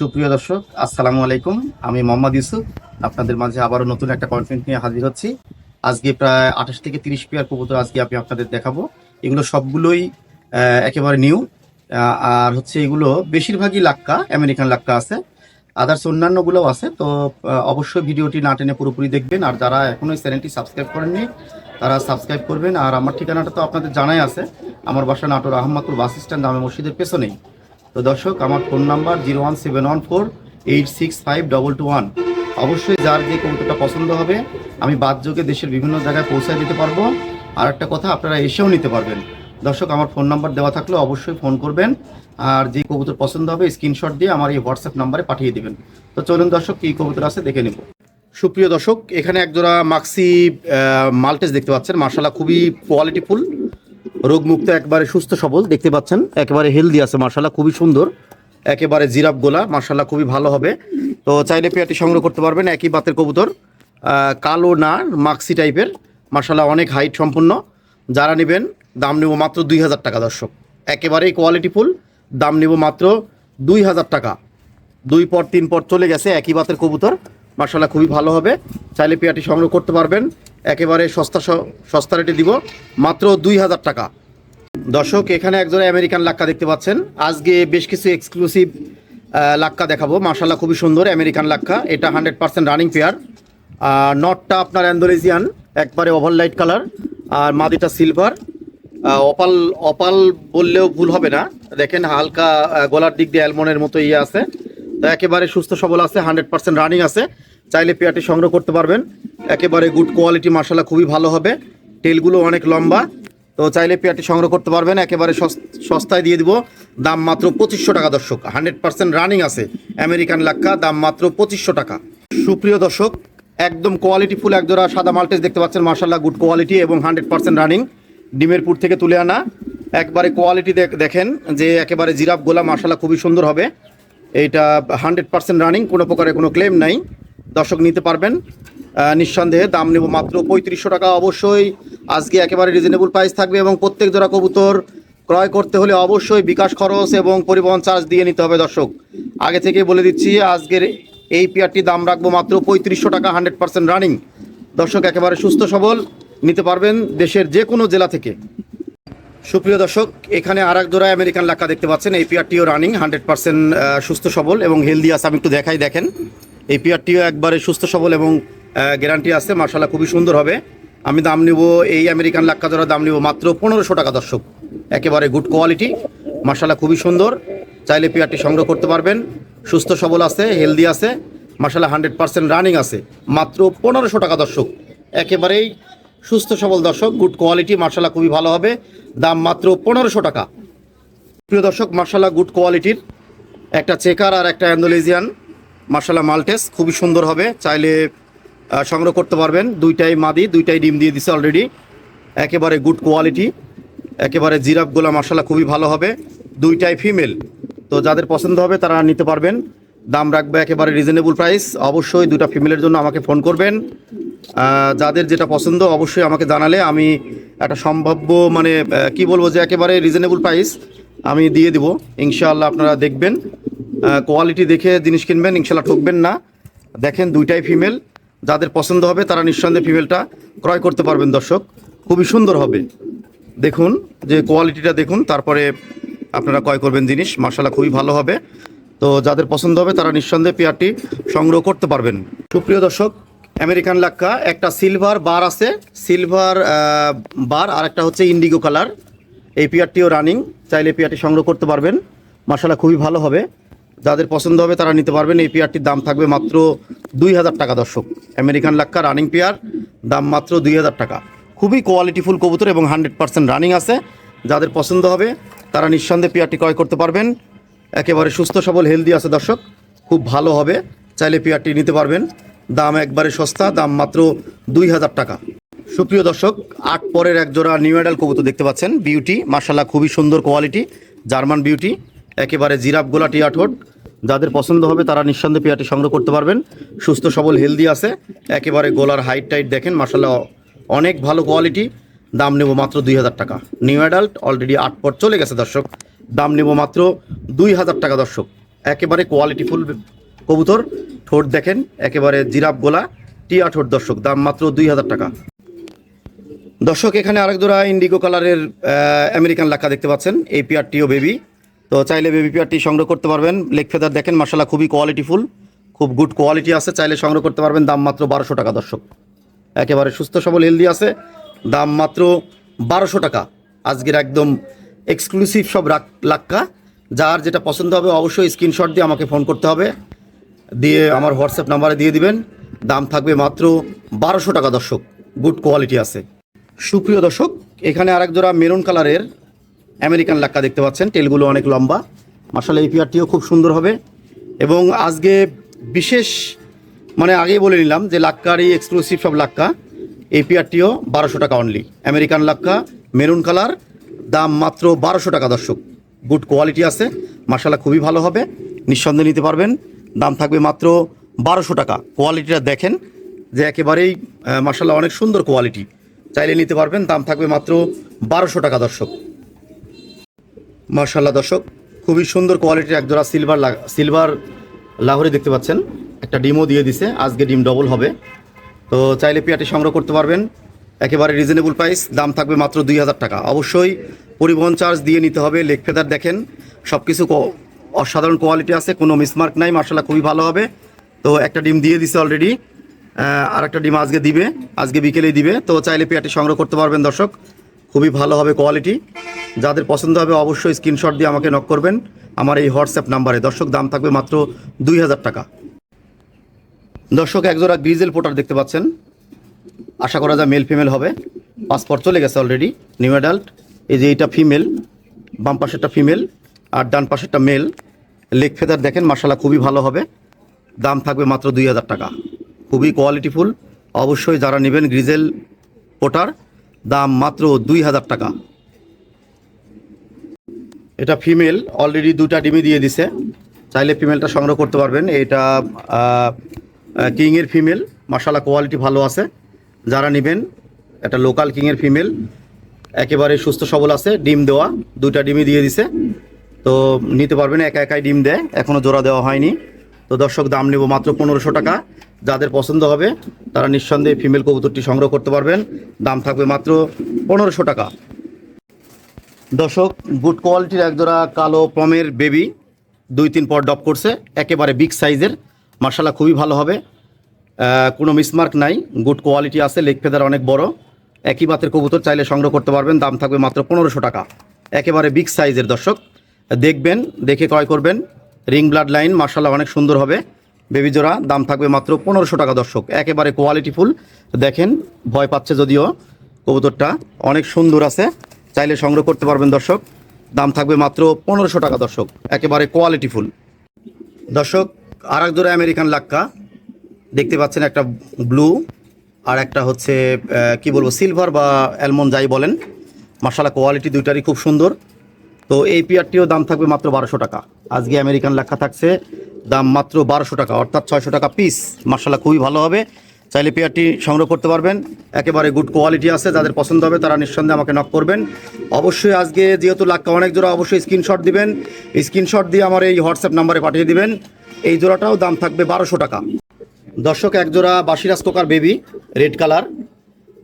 সুপ্রিয় দর্শক, আসসালামু আলাইকুম। আমি মোহাম্মদ ইউসুফ, আপনাদের মাঝে আবারও নতুন একটা কন্টেন্ট নিয়ে হাজির হচ্ছি। আজকে প্রায় আঠাশ থেকে তিরিশ পেয়ার কবুতর আজকে আমি আপনাদের দেখাবো। এগুলো সবগুলোই একেবারে নিউ আর হচ্ছে এগুলো বেশিরভাগই লাক্কা, আমেরিকান লাক্কা আছে। আদার্স অন্যান্যগুলোও আছে, তো অবশ্যই ভিডিওটি না টেনে পুরোপুরি দেখবেন। আর যারা এখনও এই চ্যানেলটি সাবস্ক্রাইব করেননি, তারা সাবস্ক্রাইব করবেন। আর আমার ঠিকানাটা তো আপনাদের জানাই আছে। আমার বাসা নাটোর আহমদপুর বাস স্ট্যান্ড দামে মসজিদের পেছনেই। তো দর্শক, আমার phone number zero one seven one four eight six five double two one. অবশ্যই যার যে কবুতরটা পছন্দ হবে, আমি বাদযোগে দেশের বিভিন্ন জায়গায় পৌঁছায় দিতে পারব। আর একটা কথা, আপনারা এসেও নিতে পারবেন। দর্শক, আমার ফোন নাম্বার দেওয়া থাকলে অবশ্যই ফোন করবেন। আর যে কবুতর পছন্দ হবে, স্ক্রিনশট দিয়ে আমার এই হোয়াটসঅ্যাপ নাম্বারে পাঠিয়ে দিবেন। তো চলুন দর্শক, কী কবুতর আছে দেখে নেব। সুপ্রিয় দর্শক, এখানে একজোড়া মাক্সি মাল্টেস দেখতে পাচ্ছেন। মার্শাল্লাহ খুবই কোয়ালিটিফুল রোগমুক্ত, একবারে সুস্থ, সবল, দেখতে পাচ্ছেন? একেবারে হেলদি আছে মার্শাল্লাহ খুবই সুন্দর। একেবারে জিরাপ গোলা মার্শাল্লাহ খুবই ভালো হবে। তো চাইলে পেয়ারটি সংগ্রহ করতে পারবেন, একই বাতের কবুতর কালো না মাক্সি টাইপের মার্শাল্লাহ অনেক হাইট সম্পূর্ণ যারা নেবেন, দাম নেব মাত্র দুই হাজার টাকা, দর্শক। একেবারেই কোয়ালিটিফুল দাম নেব মাত্র দুই হাজার টাকা। দুই পর, তিন পর চলে গেছে, একই বাতের কবুতর মার্শাল্লাহ খুবই ভালো হবে। চাইলে পেয়ারটি সংগ্রহ করতে পারবেন একেবারে সস্তা সস্তা রেটে দিব, মাত্র দুই হাজার টাকা। দর্শক, এখানে একজোড়া আমেরিকান লাক্কা দেখতে পাচ্ছেন। আজকে বেশ কিছু এক্সক্লুসিভ লাক্কা দেখাবো। মার্শাল্লাহ খুবই সুন্দর আমেরিকান লাক্কা। এটা হান্ড্রেড পার্সেন্ট রানিং পেয়ার। নটটা আপনার অ্যান্ডোলেজিয়ান একবারে ওভার লাইট কালার। আর মাদিটা সিলভার। অপাল অপাল বললেও ভুল হবে না। দেখেন হালকা গলার দিক দিয়ে অ্যালমনের মতো ইয়ে আছে। তো একেবারে সুস্থ সবল আছে, হান্ড্রেড পার্সেন্ট রানিং আছে। চাইলে পেয়ারটি সংগ্রহ করতে পারবেন। একেবারে গুড কোয়ালিটি মার্শাল্লাহ খুবই ভালো হবে। টেলগুলো অনেক লম্বা। তো চাইলে পেয়ারটি সংগ্রহ করতে পারবেন। একেবারে সস- সস্তায় দিয়ে দিব। দাম মাত্র পঁচিশশো টাকা দর্শক। হান্ড্রেড পার্সেন্ট রানিং আছে। আমেরিকান লাক্কা, দাম মাত্র পঁচিশশো টাকা। সুপ্রিয় দর্শক, একদম কোয়ালিটি ফুল, একজোড়া সাদা মাল্টেস দেখতে পাচ্ছেন। মার্শাল্লাহ গুড কোয়ালিটি এবং হান্ড্রেড পার্সেন্ট রানিং ডিমেরপুর থেকে তুলে আনা। একবারে কোয়ালিটি দেখেন যে একেবারে জিরাফ গোলা মার্শাল্লাহ খুবই সুন্দর হবে। এইটা হান্ড্রেড পার্সেন্ট রানিং কোনো প্রকারে কোনো ক্লেম নাই। দর্শক নিতে পারবেন। নিঃসন্দেহে দাম নেব মাত্র পঁয়ত্রিশশো টাকা। অবশ্যই আজকে একেবারে রিজনেবল প্রাইস থাকবে এবং প্রত্যেক জোড়া কবুতর ক্রয় করতে হলে অবশ্যই বিকাশ খরচ এবং পরিবহন চার্জ দিয়ে নিতে হবে দর্শক। আগে থেকে বলে দিচ্ছি, আজকের এই পেয়ারটির দাম রাখব মাত্র পঁয়ত্রিশশো টাকা হান্ড্রেড পার্সেন্ট রানিং দর্শক, একেবারে সুস্থ সবল, নিতে পারবেন দেশের যে কোনো জেলা থেকে। সুপ্রিয় দর্শক, এখানে আর এক জোড়া আমেরিকান লাক্কা দেখতে পাচ্ছেন। এই পিয়ারটিও রানিং হান্ড্রেড পার্সেন্ট সুস্থ সবল এবং হেলদি আছে। আমি একটু দেখাই দেখেন। এই পিয়ারটিও একবারে সুস্থ, সবল এবং গ্যারান্টি আছে। মার্শাল্লাহ খুবই সুন্দর হবে। আমি দাম নিব, এই আমেরিকান লাক্কা জোড়া দাম নিব মাত্র পনেরোশো টাকা দর্শক। একেবারে গুড কোয়ালিটি মার্শাল্লাহ খুবই সুন্দর। চাইলে পেয়ারটি সংগ্রহ করতে পারবেন। সুস্থ, সবল আছে হেলদি আছে মার্শাল্লাহ হান্ড্রেড পার্সেন্ট রানিং আছে। মাত্র পনেরোশো টাকা দর্শক। একেবারেই সুস্থ, সবল দর্শক গুড কোয়ালিটি মার্শাল্লাহ খুবই ভালো হবে। দাম মাত্র পনেরোশো টাকা। প্রিয় দর্শক মার্শাল্লাহ গুড কোয়ালিটির একটা চেকার আর একটা অ্যান্ডোলেজিয়ান মার্শাল্লাহ মাল্টেস খুবই সুন্দর হবে। চাইলে সংগ্রহ করতে পারবেন। দুইটাই মাদি, দুইটাই ডিম দিয়ে দিছে অলরেডি একেবারে গুড কোয়ালিটি একেবারে জিরাফগুলা মার্শাল্লাহ খুবই ভালো হবে। দুইটাই ফিমেল তো যাদের পছন্দ হবে, তারা নিতে পারবেন। দাম রাখবে একেবারে রিজনেবল প্রাইস অবশ্যই দুটা ফিমেলের জন্য আমাকে ফোন করবেন। যাদের যেটা পছন্দ, অবশ্যই আমাকে জানালে আমি একটা সম্ভাব্য মানে কি বলব যে একেবারে রিজনেবল প্রাইস আমি দিয়ে দিব। ইনশাআল্লাহ আপনারা দেখবেন। কোয়ালিটি দেখে জিনিস কিনবেন, ইনশাল্লাহ ঠকবেন না। দেখেন দুইটাই ফিমেল যাদের পছন্দ হবে তারা নিঃসন্দেহে ফিমেলটা ক্রয় করতে পারবেন দর্শক। খুবই সুন্দর হবে। দেখুন যে কোয়ালিটিটা দেখুন, তারপরে আপনারা ক্রয় করবেন জিনিস মার্শাল্লাহ খুবই ভালো হবে। তো যাদের পছন্দ হবে তারা নিঃসন্দেহে পেয়ারটি সংগ্রহ করতে পারবেন। সুপ্রিয় দর্শক আমেরিকান লাক্কা, একটা সিলভার বার আছে। সিলভার বার আর একটা হচ্ছে ইন্ডিগো কালার এই পেয়ারটিও রানিং চাইলে পেয়ারটি সংগ্রহ করতে পারবেন। মার্শাল্লাহ খুবই ভালো হবে। যাদের পছন্দ হবে তারা নিতে পারবেন। এই পেয়ারটির দাম থাকবে মাত্র দুই হাজার টাকা, দর্শক। আমেরিকান লাক্কা রানিং পেয়ার, দাম মাত্র দুই হাজার টাকা। খুবই কোয়ালিটিফুল কবুতর এবং হান্ড্রেড পার্সেন্ট রানিং আছে। যাদের পছন্দ হবে, তারা নিঃসন্দেহে পেয়ারটি ক্রয় করতে পারবেন। একেবারে সুস্থ, সবল, হেলদি আছে, দর্শক। খুব ভালো হবে, চাইলে পেয়ারটি নিতে পারবেন। দাম একবারে সস্তা, দাম মাত্র দুই হাজার টাকা। সুপ্রিয় দর্শক, আট পরের এক জোড়া নিউ অ্যাডাল কবুতর দেখতে পাচ্ছেন। বিউটি মার্শাল্লাহ খুবই সুন্দর কোয়ালিটি, জার্মান বিউটি, একেবারে জিরাফ গোলা টিয়া ঠোঁট যাদের পছন্দ হবে তারা নিঃসন্দেহে পেয়ারটি সংগ্রহ করতে পারবেন। সুস্থ, সবল হেলদি আছে। একেবারে গোলার হাইট টাইট দেখেন মার্শাল্লাহ অনেক ভালো কোয়ালিটি দাম নেব মাত্র দুই হাজার টাকা। নিউ অ্যাডাল্ট অলরেডি আট পর চলে গেছে দর্শক। দাম নেব মাত্র দুই হাজার টাকা দর্শক। একেবারে কোয়ালিটিফুল কবুতর। ঠোঁট দেখেন, একেবারে জিরাফ গোলা, টিয়া ঠোঁট দর্শক। দাম মাত্র দুই হাজার টাকা। দর্শক, এখানে আরেক জোড়া ইন্ডিগো কালারের আমেরিকান লাক্কা দেখতে পাচ্ছেন। এই পিয়ারটিও বেবি তো চাইলে বেবি পিয়ারটি সংগ্রহ করতে পারবেন। লেগ ফেদার দেখেন মাসাল্লাহ খুবই কোয়ালিটিফুল খুব গুড কোয়ালিটি আছে। চাইলে সংগ্রহ করতে পারবেন, দাম মাত্র বারোশো টাকা, দর্শক। একেবারে সুস্থ, সবল হেলদি আছে। দাম মাত্র বারোশো টাকা। আজকের একদম এক্সক্লুসিভ সব লাক্কা। যার যেটা পছন্দ হবে অবশ্যই স্ক্রিনশট দিয়ে আমাকে ফোন করতে হবে। দিয়ে আমার হোয়াটসঅ্যাপ নাম্বারে দিয়ে দিবেন। দাম থাকবে মাত্র বারোশো টাকা, দর্শক। গুড কোয়ালিটি আছে। সুপ্রিয় দর্শক, এখানে আরেক জোড়া মেরুন কালারের আমেরিকান লাক্কা দেখতে পাচ্ছেন, টেলগুলো অনেক লম্বা। মাসাল এই পিয়ারটিও খুব সুন্দর হবে। এবং আজকে বিশেষ মানে আগেই বলে নিলাম যে লাক্কারই এক্সক্লুসিভ সব লাক্কা। এই পিয়ারটিও বারোশো টাকা only American lakka, maroon colour, দাম মাত্র বারোশো টাকা দর্শক। গুড কোয়ালিটি আছে মাসালা খুবই ভালো হবে। নিঃসন্দেহে নিতে পারবেন। দাম থাকবে মাত্র বারোশো টাকা। কোয়ালিটিটা দেখেন যে একেবারেই মাসাল্লাহ অনেক সুন্দর কোয়ালিটি। চাইলে নিতে পারবেন, দাম থাকবে মাত্র বারোশো টাকা দর্শক। মার্শাল্লাহ দর্শক, খুবই সুন্দর কোয়ালিটির একজোড়া সিলভার সিলভার লাহোরি দেখতে পাচ্ছেন। একটা ডিমও দিয়ে দিছে, আজকে ডিম ডবল হবে। তো চাইলে পেয়ারটি সংগ্রহ করতে পারবেন। একেবারে রিজনেবল প্রাইস দাম থাকবে মাত্র দুই হাজার টাকা। অবশ্যই পরিবহন চার্জ দিয়ে নিতে হবে লেগ ফেদার দেখেন। সব কিছু অসাধারণ কোয়ালিটি আছে, কোনো মিসমার্ক নাই মার্শাল্লাহ খুবই ভালো হবে। তো একটা ডিম দিয়ে দিছে অলরেডি আর একটা ডিম আজকে দিবে, আজকে বিকেলেই দিবে। তো চাইলে পেয়ারটি সংগ্রহ করতে পারবেন দর্শক। খুবই ভালো হবে কোয়ালিটি যাদের পছন্দ হবে অবশ্যই স্ক্রিনশট দিয়ে আমাকে নক করবেন। আমার এই হোয়াটসঅ্যাপ নাম্বারে। দর্শক, দাম থাকবে মাত্র দুই হাজার টাকা। দর্শক, একজোড়া গ্রিজেল পোটার দেখতে পাচ্ছেন। আশা করা যায় মেল ফিমেল হবে। পাসপোর্ট চলে গেছে অলরেডি নিউ অ্যাডাল্ট এই যে এইটা ফিমেল বাম পাশেরটা ফিমেল আর ডান পাশেরটা মেল লেগ ফেদার দেখেন মাসালা খুবই ভালো হবে। দাম থাকবে মাত্র দুই হাজার টাকা। খুবই কোয়ালিটিফুল অবশ্যই যারা নেবেন গ্রিজেল পোটার দাম মাত্র দুই হাজার টাকা। এটা ফিমেল অলরেডি দুটা ডিমি দিয়ে দিছে। চাইলে ফিমেলটা সংগ্রহ করতে পারবেন। এটা কিংয়ের ফিমেল। মাসালা কোয়ালিটি ভালো আছে। যারা নেবেন, এটা লোকাল কিংয়ের ফিমেল। একেবারে সুস্থ সবল আছে, ডিম দেওয়া। দুইটা ডিমই দিয়ে দিছে। তো নিতে পারবেন, একা একাই ডিম দেয়। এখনও জোড়া দেওয়া হয়নি। তো দর্শক, দাম নেব মাত্র পনেরোশো টাকা। যাদের পছন্দ হবে, তারা নিঃসন্দেহে ফিমেল কবুতরটি সংগ্রহ করতে পারবেন। দাম থাকবে মাত্র পনেরোশো টাকা। দর্শক গুড কোয়ালিটির একজোড়া কালো পমের বেবি দুই তিন পর ডপ করছে। একেবারে বিগ সাইজের মার্শাল্লাহ খুবই ভালো হবে। কোনো মিসমার্ক নাই। গুড কোয়ালিটি আছে লেগ ফেদার অনেক বড়। একই মাত্রের কবুতর চাইলে সংগ্রহ করতে পারবেন। দাম থাকবে মাত্র পনেরোশো টাকা। একেবারে বিগ সাইজের দর্শক। দেখবেন, দেখে ক্রয় করবেন। রিং ব্লাড লাইন মার্শাল্লাহ অনেক সুন্দর হবে। বেবি জোড়া, দাম থাকবে মাত্র পনেরোশো টাকা দর্শক। একেবারে কোয়ালিটিফুল দেখেন, ভয় পাচ্ছে যদিও কবুতরটা। অনেক সুন্দর আছে। চাইলে সংগ্রহ করতে পারবেন দর্শক। দাম থাকবে মাত্র পনেরোশো টাকা দর্শক। একেবারে কোয়ালিটিফুল দর্শক আর এক জোড়া আমেরিকান লাক্কা। দেখতে পাচ্ছেন একটা ব্লু আর একটা হচ্ছে কি বলব সিলভার বা অ্যালমন্ড যাই বলেন। মার্শাল্লাহ কোয়ালিটি দুইটারই খুব সুন্দর। তো এই পিয়ারটিও দাম থাকবে মাত্র বারোশো টাকা। আজকে আমেরিকান লেখা থাকছে, দাম মাত্র বারোশো টাকা, অর্থাৎ ছয়শো টাকা পিস মার্শাল্লাহ খুবই ভালো হবে। চাইলে পেয়ারটি সংগ্রহ করতে পারবেন। একেবারে গুড কোয়ালিটি আছে, যাদের পছন্দ হবে তারা নিঃসন্দেহে আমাকে নক করবেন। অবশ্যই আজকে যেহেতু লাক্কা অনেক জোড়া, অবশ্যই স্ক্রিনশট দিবেন। স্ক্রিনশট দিয়ে আমার এই হোয়াটসঅ্যাপ নাম্বারে পাঠিয়ে দিবেন। এই জোড়াটাও দাম থাকবে বারোশো টাকা। দর্শক একজোড়া বাসিরাজ কোকার বেবি রেড কালার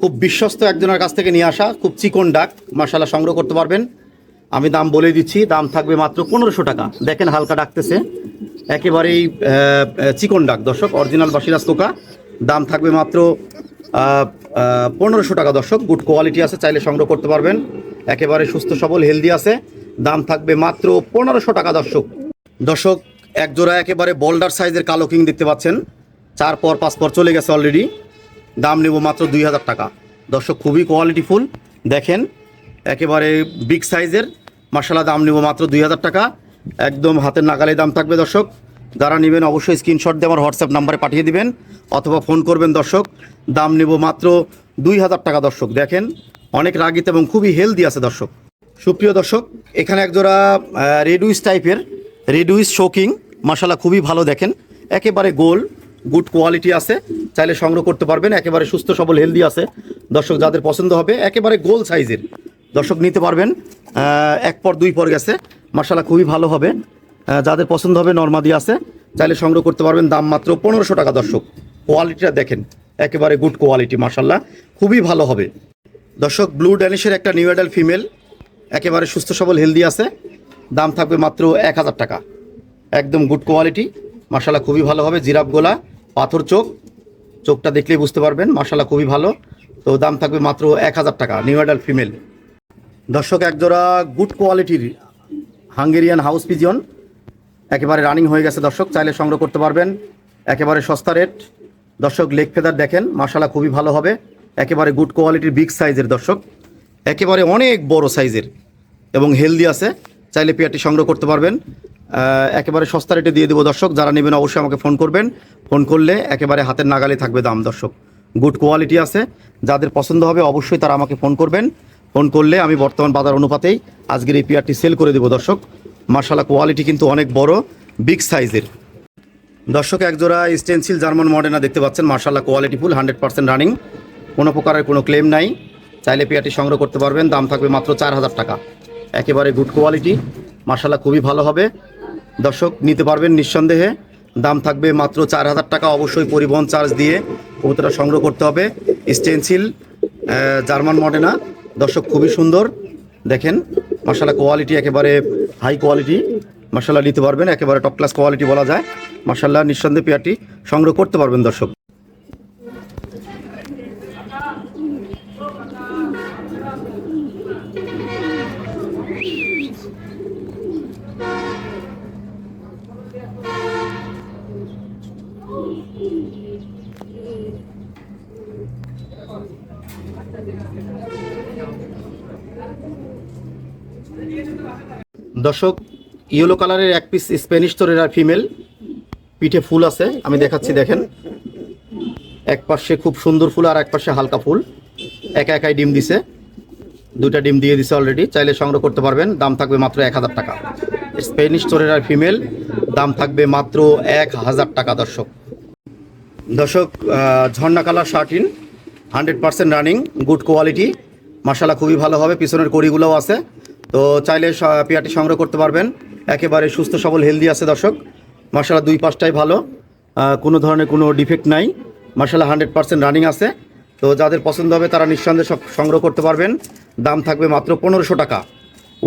খুব বিশ্বস্ত একজনের কাছ থেকে নিয়ে আসা, খুব চিকন ডাক মার্শাল্লাহ সংগ্রহ করতে পারবেন। আমি দাম বলে দিচ্ছি, দাম থাকবে মাত্র পনেরোশো টাকা। দেখেন হালকা ডাকতেছে। একেবারেই চিকন ডাক, দর্শক, অরিজিনাল বাসিরাজ কোকা। দাম থাকবে মাত্র পনেরোশো টাকা, দর্শক। গুড কোয়ালিটি আছে, চাইলে সংগ্রহ করতে পারবেন। একেবারে সুস্থ, সবল, হেলদি আছে। দাম থাকবে মাত্র পনেরোশো টাকা, দর্শক। দর্শক এক জোড়া একেবারে বোল্ডার সাইজের কালো কিং দেখতে পাচ্ছেন। চার পর, পাঁচ পর চলে গেছে অলরেডি দাম নেব মাত্র দুই হাজার টাকা। দর্শক, খুবই কোয়ালিটিফুল দেখেন, একেবারে বিগ সাইজের মশলা দাম নেব মাত্র দুই হাজার টাকা। একদম হাতের নাগালে দাম থাকবে দর্শক। যারা নেবেন অবশ্যই স্ক্রিনশট দিয়ে আমার হোয়াটসঅ্যাপ নাম্বারে পাঠিয়ে দিবেন অথবা ফোন করবেন দর্শক। দাম নেব মাত্র দুই হাজার টাকা দর্শক। দেখেন, অনেক রাগিত এবং খুবই হেলদি আছে দর্শক। সুপ্রিয় দর্শক, এখানে একজোড়া রেডুইস টাইপের রেডুইস শোকিং মশালা খুবই ভালো দেখেন। একেবারে গোল গুড কোয়ালিটি আছে। চাইলে সংগ্রহ করতে পারবেন। একেবারে সুস্থ সবল হেলদি আছে। দর্শক, যাদের পছন্দ হবে, একেবারে গোল সাইজের দর্শক নিতে পারবেন। এক পর দুই পর গেছে। মশালা খুবই ভালো হবে। যাদের পছন্দ হবে নর্মাদি আছে, চাইলে সংগ্রহ করতে পারবেন। দাম মাত্র পনেরোশো টাকা দর্শক। কোয়ালিটিটা দেখেন, একেবারে গুড কোয়ালিটি মার্শাল্লাহ খুবই ভালো হবে। দর্শক, ব্লু ড্যানিশের একটা নিউ অ্যাডাল ফিমেল, একেবারে সুস্থ সবল, হেলদি আছে। দাম থাকবে মাত্র এক হাজার টাকা। একদম গুড কোয়ালিটি মার্শাল্লাহ খুবই ভালো হবে। জিরাফ গোলা, পাথর চোখ, চোখটা দেখলেই বুঝতে পারবেন মার্শাল্লাহ খুবই ভালো। তো দাম থাকবে মাত্র এক হাজার টাকা, নিউ অ্যাডাল ফিমেল। দর্শক, একজোড়া গুড কোয়ালিটির হাঙ্গেরিয়ান হাউস পিজিয়ন। একেবারে রানিং হয়ে গেছে দর্শক, চাইলে সংগ্রহ করতে পারবেন। একেবারে সস্তা রেট। দর্শক, লেগ ফেদার দেখেন মার্শাল্লাহ খুবই ভালো হবে। একেবারে গুড কোয়ালিটির বিগ সাইজের দর্শক। একেবারে অনেক বড় সাইজের এবং হেলদি আছে। চাইলে পেয়ারটি সংগ্রহ করতে পারবেন। একেবারে সস্তা রেটে দিয়ে দেবো দর্শক। যারা নেবেন অবশ্যই আমাকে ফোন করবেন। ফোন করলে একেবারে হাতের নাগালে থাকবে দাম দর্শক। গুড কোয়ালিটি আছে। যাদের পছন্দ হবে অবশ্যই তারা আমাকে ফোন করবেন। ফোন করলে আমি বর্তমান বাজার অনুপাতেই আজকের এই পেয়ারটি সেল করে দেবো, দর্শক। মার্শাল্লাহ কোয়ালিটি কিন্তু অনেক বড় বিগ সাইজের দর্শক একজোড়া স্টেনসিল জার্মান মডেনা দেখতে পাচ্ছেন। মার্শাল্লাহ quality full hundred percent running কোনো প্রকারের কোনো ক্লেম নাই। চাইলে পেয়ারটি সংগ্রহ করতে পারবেন। দাম থাকবে মাত্র চার হাজার টাকা। একেবারে গুড কোয়ালিটি মার্শাল্লাহ খুবই ভালো হবে। দর্শক, নিতে পারবেন নিঃসন্দেহে। দাম থাকবে মাত্র চার হাজার টাকা। অবশ্যই পরিবহন চার্জ দিয়ে কবুতরটা সংগ্রহ করতে হবে। স্টেনসিল জার্মান মডেনা দর্শক খুবই সুন্দর। দেখেন মার্শাল্লাহ কোয়ালিটি একেবারে হাই কোয়ালিটি মার্শাল্লাহ নিতে পারবেন, একেবারে টপ ক্লাস কোয়ালিটি বলা যায়। মার্শাল্লাহ নিঃসন্দেহে পেয়ারটি সংগ্রহ করতে পারবেন দর্শক। দর্শক ইয়েলো কালারের এক পিস স্প্যানিশ তোরের ফিমেল পিঠে ফুল আছে, আমি দেখাচ্ছি, দেখেন। এক পাশে খুব সুন্দর ফুল আর এক পাশে হালকা ফুল। একা একাই ডিম দিছে। দুটা ডিম দিয়ে দিছে অলরেডি চাইলে সংগ্রহ করতে পারবেন। দাম থাকবে মাত্র এক হাজার টাকা। স্প্যানিশ তোরের ফিমেল দাম থাকবে মাত্র এক হাজার টাকা, দর্শক। দর্শক ঝর্ণা colour satin hundred percent running good quality মশালা খুবই ভালো হবে। পিছনের কড়িগুলোও আছে। তো চাইলে পেয়ারটি সংগ্রহ করতে পারবেন। একেবারে সুস্থ, সবল হেলদি আছে দর্শক। মশালা দুই পাশটাই ভালো। কোনো ধরনের কোনো ডিফেক্ট নাই। মশালা হান্ড্রেড পার্সেন্ট রানিং আছে। তো যাদের পছন্দ হবে তারা নিঃসন্দেহে সব সংগ্রহ করতে পারবেন। দাম থাকবে মাত্র পনেরোশো টাকা।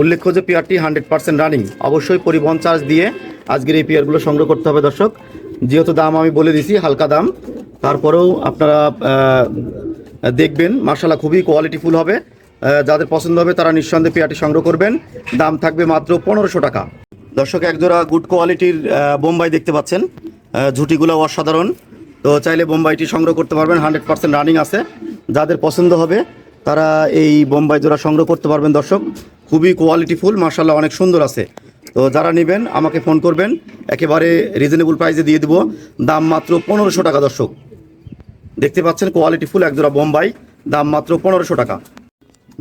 উল্লেখ্য যে পেয়ারটি হান্ড্রেড পার্সেন্ট রানিং অবশ্যই পরিবহন চার্জ দিয়ে আজকের এই পেয়ারগুলো সংগ্রহ করতে হবে দর্শক। যেহেতু দাম আমি বলে দিছি, হালকা দাম। তারপরেও আপনারা দেখবেন মার্শাল্লাহ খুবই কোয়ালিটিফুল হবে। যাদের পছন্দ হবে তারা নিঃসন্দেহে পেয়ারটি সংগ্রহ করবেন। দাম থাকবে মাত্র পনেরোশো টাকা। দর্শক, একজোড়া গুড কোয়ালিটির বোম্বাই দেখতে পাচ্ছেন। ঝুটিগুলো অসাধারণ। তো চাইলে বোম্বাইটি সংগ্রহ করতে পারবেন। হান্ড্রেড পার্সেন্ট রানিং আছে। যাদের পছন্দ হবে, তারা এই বোম্বাই জোড়া সংগ্রহ করতে পারবেন। দর্শক, খুবই কোয়ালিটিফুল মার্শাল্লাহ অনেক সুন্দর আছে। তো যারা নেবেন, আমাকে ফোন করবেন। একেবারে রিজনেবল প্রাইসে দিয়ে দেবো। দাম মাত্র পনেরোশো টাকা, দর্শক। দেখতে পাচ্ছেন কোয়ালিটিফুল একজোড়া বোম্বাই। দাম মাত্র পনেরোশো টাকা।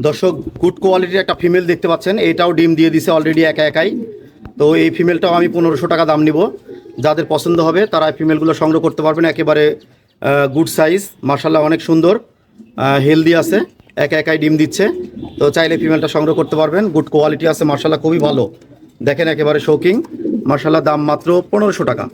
দর্শক গুড কোয়ালিটির একটা ফিমেল দেখতে পাচ্ছেন। এটাও ডিম দিয়ে দিছে অলরেডি একা একাই। তো এই ফিমেলটাও আমি পনেরোশো টাকা দাম নিব। যাদের পছন্দ হবে, তারা ফিমেলগুলো সংগ্রহ করতে পারবেন। একেবারে গুড সাইজ মার্শাল্লাহ অনেক সুন্দর হেলদি আছে। একা একাই ডিম দিচ্ছে। তো চাইলে ফিমেলটা সংগ্রহ করতে পারবেন। গুড কোয়ালিটি আছে মার্শাল্লাহ খুবই ভালো। দেখেন একেবারে শৌকিং মার্শাল্লাহ দাম মাত্র পনেরোশো টাকা।